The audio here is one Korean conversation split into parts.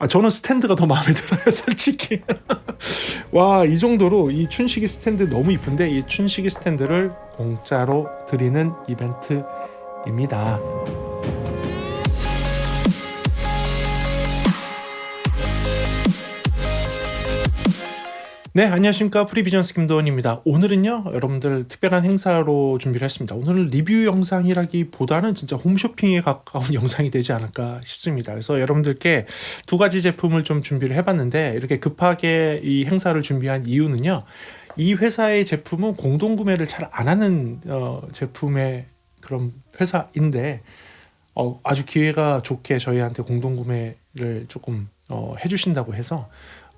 아, 저는 스탠드가 더 마음에 들어요, 솔직히. 와, 이 정도로 이 춘식이 스탠드 너무 이쁜데 이 춘식이 스탠드를 공짜로 드리는 이벤트입니다. 네, 안녕하십니까. 프리비전스 김도원입니다. 오늘은요, 여러분들 특별한 행사로 준비를 했습니다. 오늘은 리뷰 영상이라기보다는 진짜 홈쇼핑에 가까운 영상이 되지 않을까 싶습니다. 그래서 여러분들께 두 가지 제품을 좀 준비를 해봤는데, 이렇게 급하게 이 행사를 준비한 이유는요, 이 회사의 제품은 공동구매를 잘 안 하는 어, 제품의 그런 회사인데, 어, 아주 기회가 좋게 저희한테 공동구매를 조금 어, 해주신다고 해서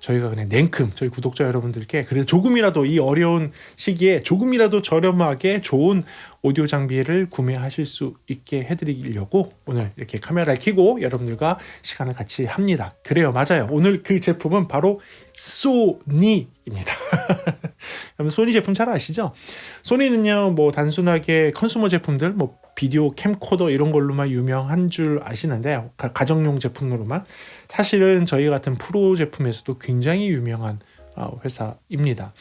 저희가 그냥 냉큼 저희 구독자 여러분들께 그래도 조금이라도 이 어려운 시기에 조금이라도 저렴하게 좋은 오디오 장비를 구매하실 수 있게 해드리려고 오늘 이렇게 카메라를 켜고 여러분들과 시간을 같이 합니다. 그래요, 맞아요. 오늘 그 제품은 바로 소니입니다. 소니 제품 잘 아시죠? 소니는요, 뭐 단순하게 컨슈머 제품들, 뭐 비디오 캠코더 이런 걸로만 유명한 줄 아시는데 가, 정용 제품으로만 사실은 저희 같은 프로 제품에서도 굉장히 유명한 어, 회사입니다.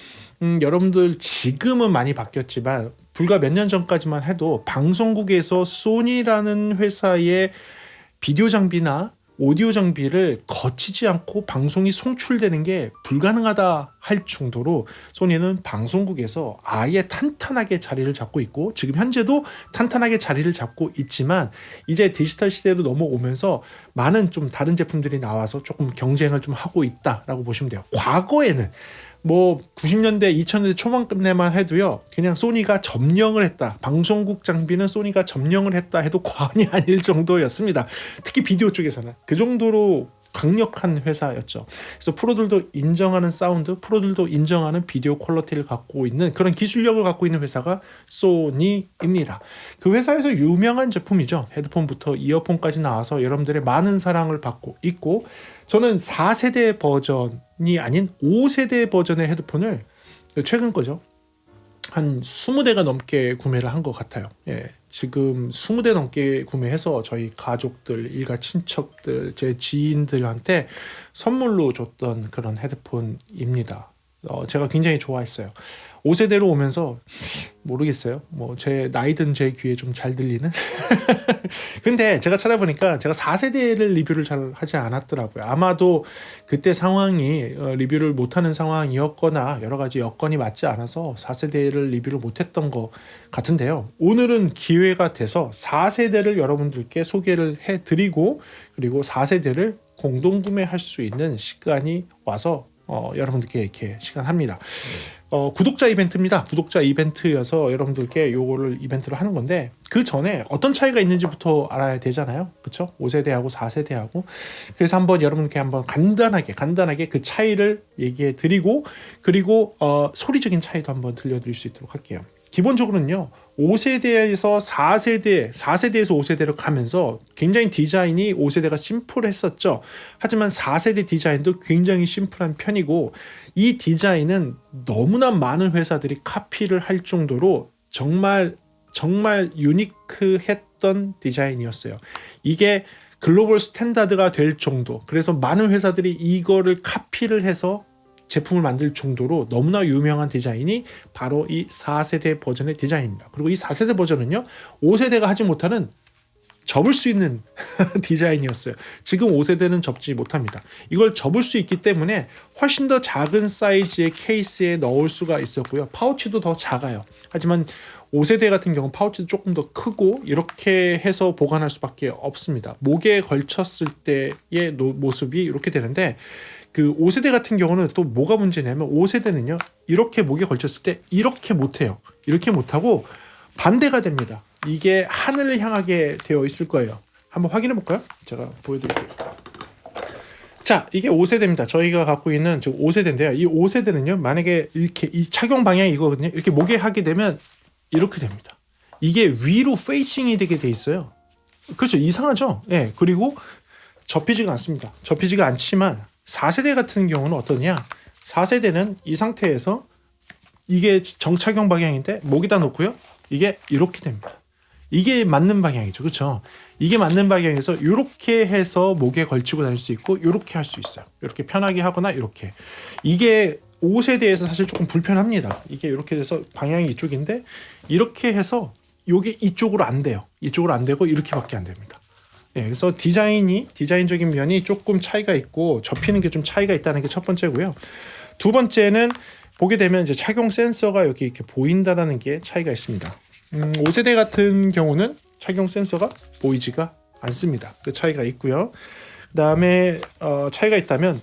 음, 여러분들 지금은 많이 바뀌었지만 불과 몇 년 전까지만 해도 방송국에서 소니라는 회사의 비디오 장비나 오디오 장비를 거치지 않고 방송이 송출되는 게 불가능하다 할 정도로 소니는 방송국에서 아예 탄탄하게 자리를 잡고 있고 지금 현재도 탄탄하게 자리를 잡고 있지만 이제 디지털 시대로 넘어오면서 많은 좀 다른 제품들이 나와서 조금 경쟁을 좀 하고 있다라고 보시면 돼요. 과거에는 뭐 90년대 2000년대 초반끝내만 해도요 그냥 소니가 점령을 했다. 방송국 장비는 소니가 점령을 했다 해도 과언이 아닐 정도였습니다. 특히 비디오 쪽에서는. 그 정도로 강력한 회사였죠. 그래서 프로들도 인정하는 사운드, 프로들도 인정하는 비디오 퀄러티를 갖고 있는 그런 기술력을 갖고 있는 회사가 소니입니다. 그 회사에서 유명한 제품이죠. 헤드폰부터 이어폰까지 나와서 여러분들의 많은 사랑을 받고 있고 저는 4세대 버전이 아닌 5세대 버전의 헤드폰을 최근 거죠. 한 20대가 넘게 구매를 한 것 같아요. 예. 지금 20대 넘게 구매해서 저희 가족들, 일가 친척들, 제 지인들한테 선물로 줬던 그런 헤드폰입니다. 어, 제가 굉장히 좋아했어요. 5세대로 오면서 모르겠어요. 뭐 제 나이 든 제 귀에 좀 잘 들리는. 근데 제가 찾아보니까 제가 4세대를 리뷰를 잘 하지 않았더라고요. 아마도 그때 상황이 어, 리뷰를 못하는 상황이었거나 여러 가지 여건이 맞지 않아서 4세대를 리뷰를 못했던 것 같은데요. 오늘은 기회가 돼서 4세대를 여러분들께 소개를 해드리고 그리고 4세대를 공동 구매할 수 있는 시간이 와서 어, 여러분들께 이렇게 시간 합니다. 어, 구독자 이벤트입니다. 구독자 이벤트여서 여러분들께 요거를 이벤트로 하는 건데 그 전에 어떤 차이가 있는지부터 알아야 되잖아요. 그렇죠? 5세대하고 4세대하고 그래서 한번 여러분께 한번 간단하게 간단하게 그 차이를 얘기해 드리고 그리고 어, 소리적인 차이도 한번 들려드릴 수 있도록 할게요. 기본적으로는요. 5세대에서 4세대, 4세대에서 5세대로 가면서 굉장히 디자인이 5세대가 심플했었죠. 하지만 4세대 디자인도 굉장히 심플한 편이고 이 디자인은 너무나 많은 회사들이 카피를 할 정도로 정말 정말 유니크했던 디자인이었어요. 이게 글로벌 스탠다드가 될 정도. 그래서 많은 회사들이 이거를 카피를 해서 제품을 만들 정도로 너무나 유명한 디자인이 바로 이 4세대 버전의 디자인입니다. 그리고 이 4세대 버전은요, 5세대가 하지 못하는 접을 수 있는 디자인이었어요. 지금 5세대는 접지 못합니다. 이걸 접을 수 있기 때문에 훨씬 더 작은 사이즈의 케이스에 넣을 수가 있었고요. 파우치도 더 작아요. 하지만 5세대 같은 경우 파우치도 조금 더 크고 이렇게 해서 보관할 수밖에 없습니다. 목에 걸쳤을 때의 모습이 이렇게 되는데 그 5세대 같은 경우는 또 뭐가 문제냐면 5세대는요. 이렇게 목에 걸쳤을 때 이렇게 못해요. 이렇게 못하고 반대가 됩니다. 이게 하늘을 향하게 되어 있을 거예요. 한번 확인해 볼까요? 제가 보여드릴게요. 자, 이게 5세대입니다. 저희가 갖고 있는 즉 5세대인데요. 이 5세대는요, 만약에 이렇게 이 착용 방향이 이거거든요. 이렇게 목에 하게 되면 이렇게 됩니다. 이게 위로 페이싱이 되게 돼 있어요. 그렇죠. 이상하죠? 예. 네, 그리고 접히지가 않습니다. 접히지가 않지만 4세대 같은 경우는 어떠냐? 4세대는 이 상태에서 이게 정착용 방향인데 목에다 놓고요. 이게 이렇게 됩니다. 이게 맞는 방향이죠. 그렇죠? 이게 맞는 방향에서 이렇게 해서 목에 걸치고 다닐 수 있고 이렇게 할 수 있어요. 이렇게 편하게 하거나 이렇게 이게 옷에 대해서 사실 조금 불편합니다. 이게 이렇게 돼서 방향이 이쪽인데 이렇게 해서 요게 이쪽으로 안 돼요. 이쪽으로 안 되고 이렇게밖에 안 됩니다. 예, 그래서 디자인이 디자인적인 면이 조금 차이가 있고 접히는 게 좀 차이가 있다는 게 첫 번째고요. 두 번째는 보게 되면 이제 착용 센서가 여기 이렇게 보인다라는 게 차이가 있습니다. 음, 5세대 같은 경우는 착용 센서가 보이지가 않습니다. 그 차이가 있고요. 그 다음에 어, 차이가 있다면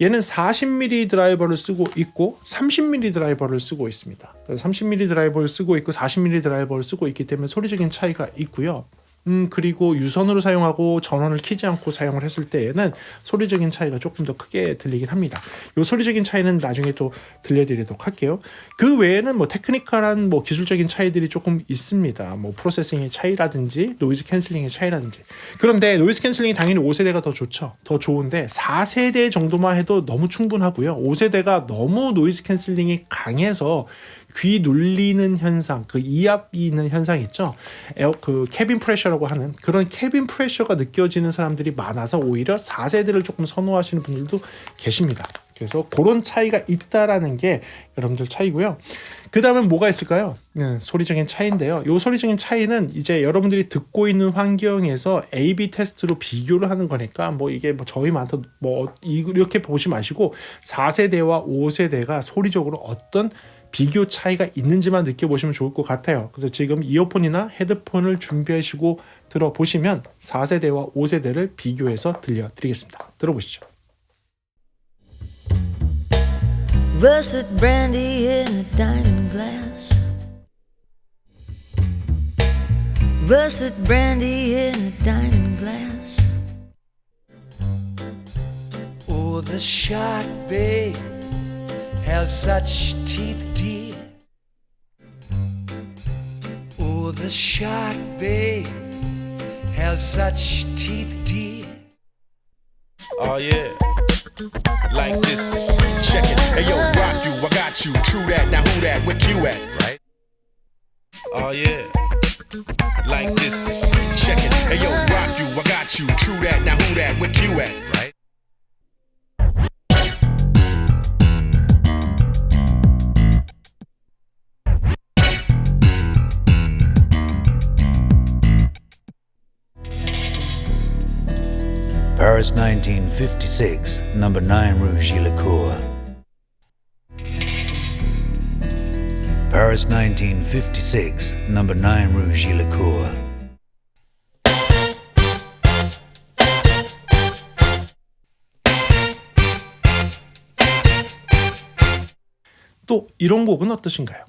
얘는 40mm 드라이버를 쓰고 있고 30mm 드라이버를 쓰고 있습니다. 그래서 30mm 드라이버를 쓰고 있고 40mm 드라이버를 쓰고 있기 때문에 소리적인 차이가 있고요. 음 그리고 유선으로 사용하고 전원을 키지 않고 사용을 했을 때에는 소리적인 차이가 조금 더 크게 들리긴 합니다. 요 소리적인 차이는 나중에 또 들려드리도록 할게요. 그 외에는 뭐 테크니컬한 뭐 기술적인 차이들이 조금 있습니다. 뭐 프로세싱의 차이라든지 노이즈 캔슬링의 차이라든지. 그런데 노이즈 캔슬링이 당연히 5세대가 더 좋죠. 더 좋은데 4세대 정도만 해도 너무 충분하고요. 5세대가 너무 노이즈 캔슬링이 강해서 귀 눌리는 현상, 그 이압이 있는 현상 있죠. 에어 그 캐빈 프레셔라고 하는 그런 캐빈 프레셔가 느껴지는 사람들이 많아서 오히려 4세대를 조금 선호하시는 분들도 계십니다. 그래서 그런 차이가 있다라는 게 여러분들 차이고요. 그 다음에 뭐가 있을까요? 네, 소리적인 차이인데요. 이 소리적인 차이는 이제 여러분들이 듣고 있는 환경에서 A/B 테스트로 비교를 하는 거니까 뭐 이게 뭐 저희 많다 뭐 이렇게 보시 마시고 4세대와 5세대가 소리적으로 어떤 비교 차이가 있는지만 느껴보시면 좋을 것 같아요. 그래서 지금 이어폰이나 헤드폰을 준비하시고 들어보시면 4세대와 5세대를 비교해서 들려드리겠습니다. 들어보시죠. Russet brandy in a diamond glass. Russet brandy in a diamond glass. Oh, the shark, babe, has such teeth, dear. Oh, the shark, babe, has such teeth, dear. Oh yeah. Like this. Check it. Hey yo, rock you, I got you. True that. Now who that? Where you at? Right? Oh yeah. Like this. Check it. Hey yo, rock you, I got you. True that. Now who that? Where you at? Right? Paris 1956, number 9 Rue Gillicourt. Paris 1956, number 9 Rue Gillicourt. 또 이런 곡은 어떠신가요?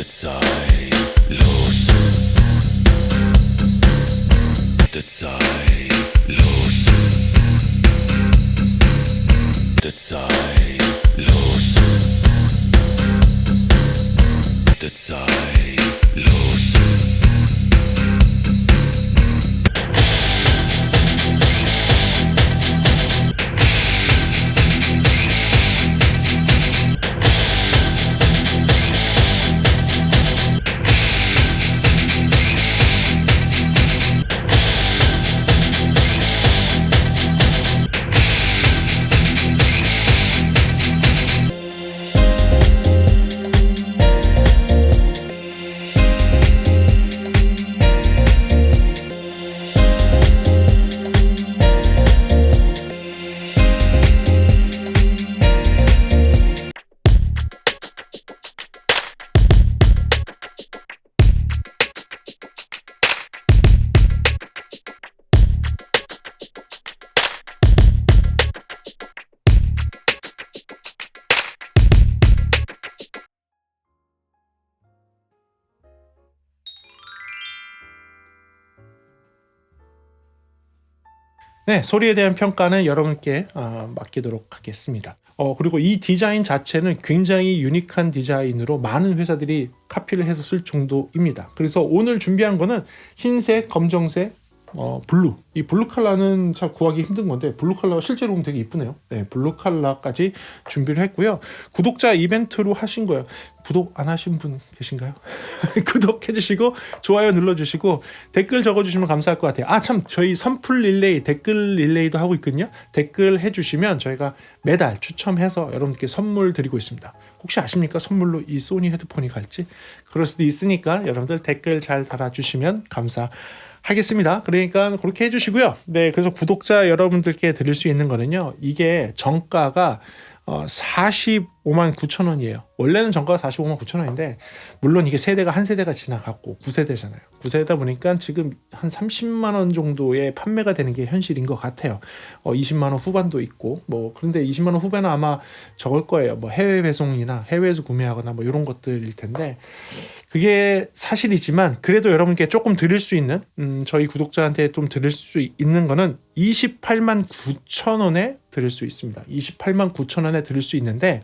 Der Zeit los. Der Zeit los. Der Zeit los. Der Zeit los. 네, 소리에 대한 평가는 여러분께 아, 맡기도록 하겠습니다. 어, 그리고 이 디자인 자체는 굉장히 유니크한 디자인으로 많은 회사들이 카피를 해서 쓸 정도입니다. 그래서 오늘 준비한 거는 흰색, 검정색, 어, 블루. 이 블루 컬러는 참 구하기 힘든 건데 블루 컬러가 실제로 보면 되게 이쁘네요. 네, 블루 컬러까지 준비를 했고요. 구독자 이벤트로 하신 거예요. 구독 안 하신 분 계신가요? 구독해 주시고 좋아요 눌러 주시고 댓글 적어 주시면 감사할 것 같아요. 아, 참 저희 선풀 릴레이 댓글 릴레이도 하고 있거든요. 댓글 해 주시면 저희가 매달 추첨해서 여러분께 선물 드리고 있습니다. 혹시 아십니까? 선물로 이 소니 헤드폰이 갈지? 그럴 수도 있으니까 여러분들 댓글 잘 달아주시면 감사 하겠습니다. 그러니까 그렇게 해주시고요. 네, 그래서 구독자 여러분들께 드릴 수 있는 거는요. 이게 정가가 어, 45만 9천 원이에요. 원래는 정가가 45만 9천 원인데 물론 이게 세대가 한 세대가 지나갔고 9세대잖아요. 9세대다 보니까 지금 한 30만 원 정도의 판매가 되는 게 현실인 것 같아요. 어, 20만 원 후반도 있고 뭐 그런데 20만 원 후반은 아마 적을 거예요. 뭐 해외 배송이나 해외에서 구매하거나 뭐 이런 것들일 텐데 그게 사실이지만 그래도 여러분께 조금 드릴 수 있는 음, 저희 구독자한테 좀 드릴 수 있는 거는 28만 9천 원에 드릴 수 있습니다. 28만 9천 원에 드릴 수 있는데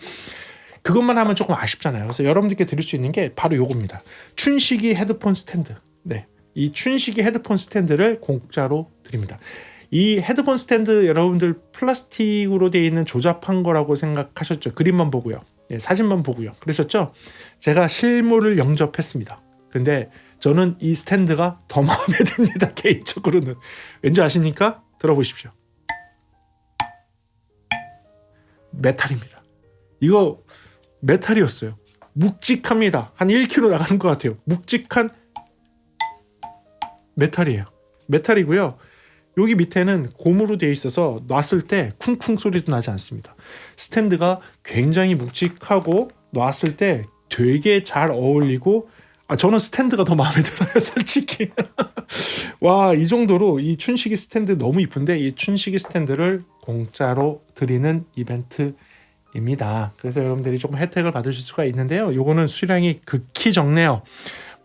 그것만 하면 조금 아쉽잖아요. 그래서 여러분들께 드릴 수 있는 게 바로 요겁니다. 춘식이 헤드폰 스탠드. 네. 이 춘식이 헤드폰 스탠드를 공짜로 드립니다. 이 헤드폰 스탠드 여러분들 플라스틱으로 되어 있는 조잡한 거라고 생각하셨죠. 그림만 보고요. 예, 사진만 보고요. 그러셨죠? 제가 실물을 영접했습니다. 근데 저는 이 스탠드가 더 마음에 듭니다. 개인적으로는. 왠지 아십니까? 들어보십시오. 메탈입니다. 이거 메탈이었어요. 묵직합니다. 한 1kg 나가는 것 같아요. 묵직한 메탈이에요. 메탈이고요. 여기 밑에는 고무로 되어 있어서 놨을 때 쿵쿵 소리도 나지 않습니다. 스탠드가 굉장히 묵직하고 놨을 때 되게 잘 어울리고 아 저는 스탠드가 더 마음에 들어요 솔직히 와 이 정도로 이 춘식이 스탠드 너무 이쁜데 이 춘식이 스탠드를 공짜로 드리는 이벤트입니다 그래서 여러분들이 조금 혜택을 받으실 수가 있는데요 요거는 수량이 극히 적네요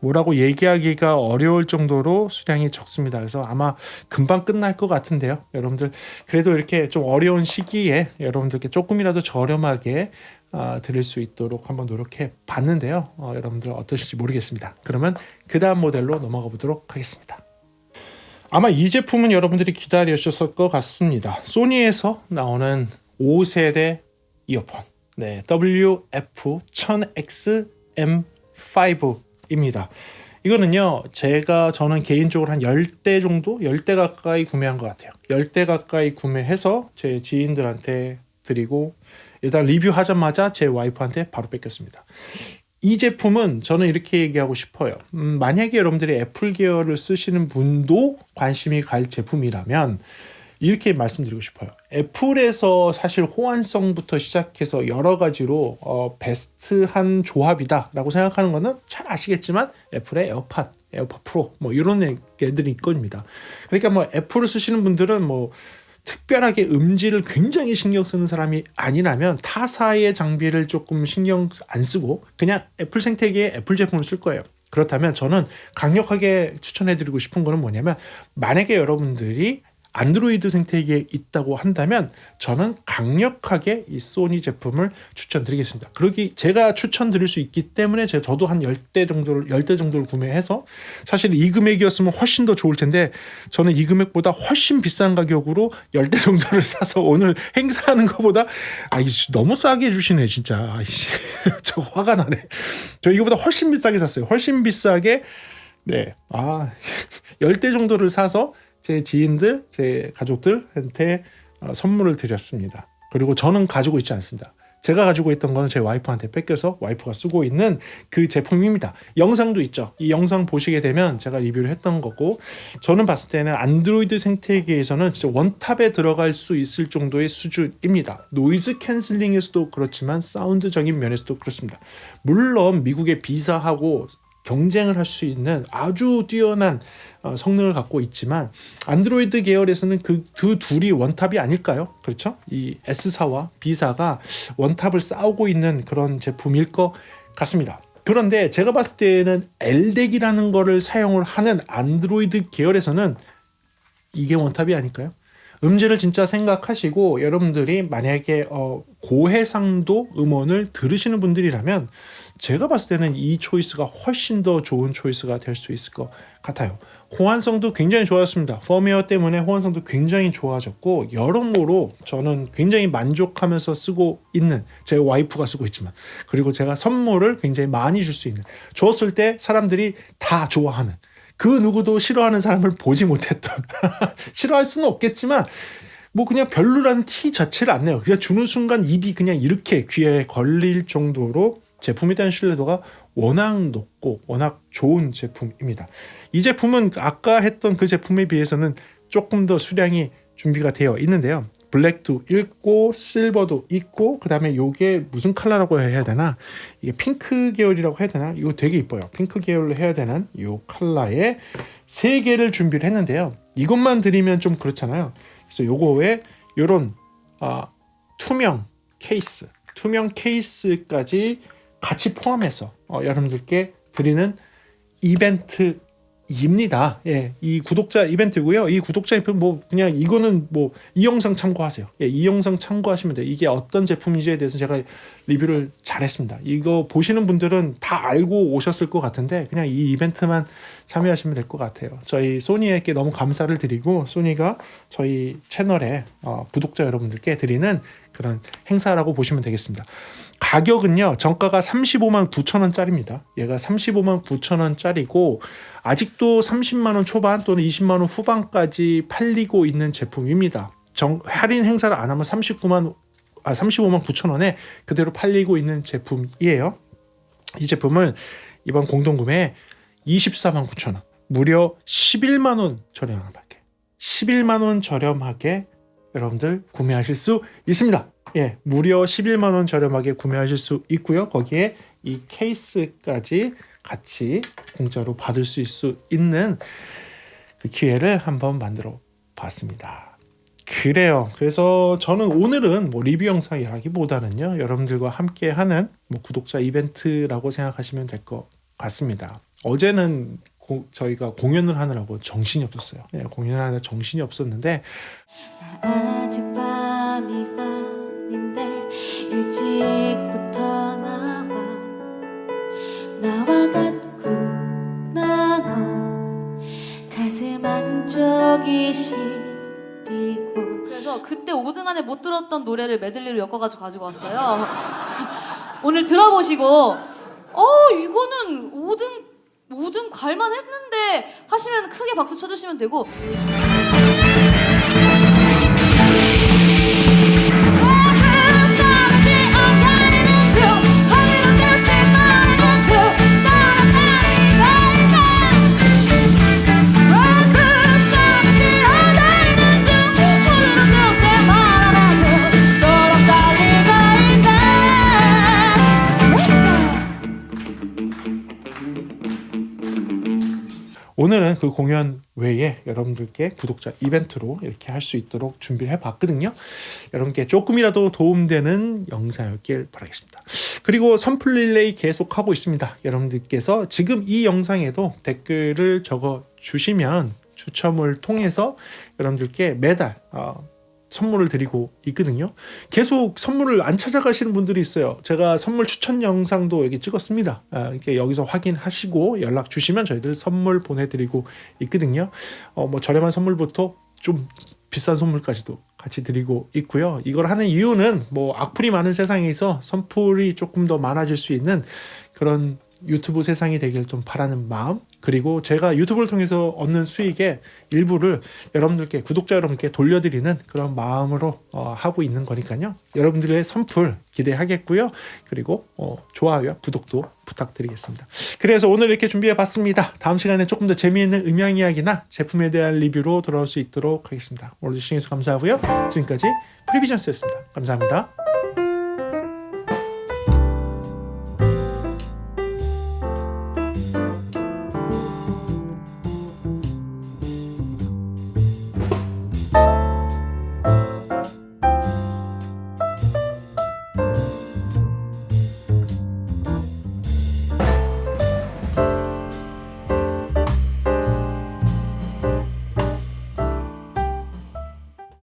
뭐라고 얘기하기가 어려울 정도로 수량이 적습니다. 그래서 아마 금방 끝날 것 같은데요. 여러분들 그래도 이렇게 좀 어려운 시기에 여러분들께 조금이라도 저렴하게 아, 드릴 수 있도록 한번 노력해 봤는데요. 어, 여러분들 어떠실지 모르겠습니다. 그러면 그 다음 모델로 넘어가 보도록 하겠습니다. 아마 이 제품은 여러분들이 기다리셨을 것 같습니다. 소니에서 나오는 5세대 이어폰. 네, WF-1000X-M5입니다. 이거는요, 제가 저는 개인적으로 한 10대 정도, 10대 가까이 구매한 것 같아요. 10대 가까이 구매해서 제 지인들한테 드리고, 일단 리뷰하자마자 제 와이프한테 바로 뺏겼습니다. 이 제품은 저는 이렇게 얘기하고 싶어요. 음, 만약에 여러분들이 애플 계열을 쓰시는 분도 관심이 갈 제품이라면 이렇게 말씀드리고 싶어요. 애플에서 사실 호환성부터 시작해서 여러 가지로 어, 베스트한 조합이다라고 생각하는 거는 잘 아시겠지만 애플의 에어팟, 에어팟 프로 뭐 이런 애들이 있겁니다. 그러니까 뭐 애플을 쓰시는 분들은 뭐 특별하게 음질을 굉장히 신경 쓰는 사람이 아니라면 타사의 장비를 조금 신경 안 쓰고 그냥 애플 생태계의 애플 제품을 쓸 거예요. 그렇다면 저는 강력하게 추천해드리고 싶은 거는 뭐냐면 만약에 여러분들이 안드로이드 생태계에 있다고 한다면 저는 강력하게 이 소니 제품을 추천드리겠습니다. 그러기 제가 추천드릴 수 있기 때문에 제가 저도 한 10대 정도를 10대 정도를 구매해서 사실 이 금액이었으면 훨씬 더 좋을 텐데 저는 이 금액보다 훨씬 비싼 가격으로 10대 정도를 사서 오늘 행사하는 것보다 아 너무 싸게 해 주시네 진짜. 아이씨. 저 화가 나네. 저 이거보다 훨씬 비싸게 샀어요. 훨씬 비싸게 네. 아 10대 정도를 사서 제 지인들, 제 가족들한테 어, 선물을 드렸습니다. 그리고 저는 가지고 있지 않습니다. 제가 가지고 있던 거는 제 와이프한테 뺏겨서 와이프가 쓰고 있는 그 제품입니다. 영상도 있죠. 이 영상 보시게 되면 제가 리뷰를 했던 거고 저는 봤을 때는 안드로이드 생태계에서는 진짜 원탑에 들어갈 수 있을 정도의 수준입니다. 노이즈 캔슬링에서도 그렇지만 사운드적인 면에서도 그렇습니다. 물론 미국의 비사하고 경쟁을 할 수 있는 아주 뛰어난 어, 성능을 갖고 있지만 안드로이드 계열에서는 그, 그 둘이 원탑이 아닐까요? 그렇죠? 이 S사와 B사가 원탑을 싸우고 있는 그런 제품일 것 같습니다. 그런데 제가 봤을 때는 LDEC이라는 거를 사용을 하는 안드로이드 계열에서는 이게 원탑이 아닐까요? 음질을 진짜 생각하시고 여러분들이 만약에 어, 고해상도 음원을 들으시는 분들이라면 제가 봤을 때는 이 초이스가 훨씬 더 좋은 초이스가 될 수 있을 것 같아요. 호환성도 굉장히 좋았습니다. 펌웨어 때문에 호환성도 굉장히 좋아졌고 여러모로 저는 굉장히 만족하면서 쓰고 있는 제 와이프가 쓰고 있지만 그리고 제가 선물을 굉장히 많이 줄 수 있는 줬을 때 사람들이 다 좋아하는 그 누구도 싫어하는 사람을 보지 못했던 싫어할 수는 없겠지만 뭐 그냥 별로라는 티 자체를 안 내요. 그냥 주는 순간 입이 그냥 이렇게 귀에 걸릴 정도로 제품에 대한 신뢰도가 워낙 높고 워낙 좋은 제품입니다. 이 제품은 아까 했던 그 제품에 비해서는 조금 더 수량이 준비가 되어 있는데요. 블랙도 있고 실버도 있고 그다음에 요게 무슨 컬러라고 해야 되나? 이게 핑크 계열이라고 해야 되나? 이거 되게 이뻐요. 핑크 계열로 해야 되는 요 컬러에 세 개를 준비를 했는데요. 이것만 드리면 좀 그렇잖아요. 그래서 요거에 요런 아, 투명 케이스 투명 케이스까지 같이 포함해서 어, 여러분들께 드리는 이벤트 입니다. 예, 이 구독자 이벤트고요. 이 구독자 이벤트 뭐 그냥 이거는 뭐 이 영상 참고하세요. 예, 이 영상 참고하시면 돼요. 이게 어떤 제품인지에 대해서 제가 리뷰를 잘했습니다. 이거 보시는 분들은 다 알고 오셨을 것 같은데 그냥 이 이벤트만 참여하시면 될 것 같아요. 저희 소니에게 너무 감사를 드리고 소니가 저희 채널에 어, 구독자 여러분들께 드리는 그런 행사라고 보시면 되겠습니다. 가격은요 정가가 35만 9천 원짜리입니다. 얘가 35만 9천 원짜리고 아직도 30만 원 초반 또는 20만 원 후반까지 팔리고 있는 제품입니다. 정, 할인 행사를 안 하면 39만 아 35만 9천 원에 그대로 팔리고 있는 제품이에요. 이 제품을 이번 공동구매에 24만 9천 원 무려 11만 원 저렴하게 11만 원 저렴하게 여러분들 구매하실 수 있습니다. 예, 무려 11만 원 저렴하게 구매하실 수 있고요. 거기에 이 케이스까지 같이 공짜로 받을 수 있- 있는 그 기회를 한번 만들어 봤습니다. 그래요. 그래서 저는 오늘은 뭐 리뷰 영상이라기보다는요, 여러분들과 함께 하는 뭐 구독자 이벤트라고 생각하시면 될 것 같습니다. 어제는 고- 저희가 공연을 하느라고 정신이 없었어요. 예, 공연을 하느라 정신이 없었는데 그때 5등 안에 못 들었던 노래를 메들리로 엮어가지고 가지고 왔어요. 오늘 들어보시고 어 이거는 5등 5등 갈만 했는데 하시면 크게 박수 쳐주시면 되고 오늘은 그 공연 외에 여러분들께 구독자 이벤트로 이렇게 할 수 있도록 준비를 해봤거든요. 여러분께 조금이라도 도움되는 영상이었길 바라겠습니다. 그리고 선풀 릴레이 계속하고 있습니다. 여러분들께서 지금 이 영상에도 댓글을 적어 주시면 추첨을 통해서 여러분들께 매달 어, 선물을 드리고 있거든요. 계속 선물을 안 찾아가시는 분들이 있어요. 제가 선물 추천 영상도 여기 찍었습니다. 아, 이렇게 여기서 확인하시고 연락 주시면 저희들 선물 보내드리고 있거든요. 어, 뭐 저렴한 선물부터 좀 비싼 선물까지도 같이 드리고 있고요. 이걸 하는 이유는 뭐 악플이 많은 세상에서 선풀이 조금 더 많아질 수 있는 그런 유튜브 세상이 되길 좀 바라는 마음 그리고 제가 유튜브를 통해서 얻는 수익의 일부를 여러분들께 구독자 여러분께 돌려드리는 그런 마음으로 어, 하고 있는 거니까요. 여러분들의 선풀 기대하겠고요. 그리고 어, 좋아요와 구독도 부탁드리겠습니다. 그래서 오늘 이렇게 준비해 봤습니다. 다음 시간에 조금 더 재미있는 음향 이야기나 제품에 대한 리뷰로 돌아올 수 있도록 하겠습니다. 오늘 시청해주셔서 감사하고요. 지금까지 프리비전스였습니다. 감사합니다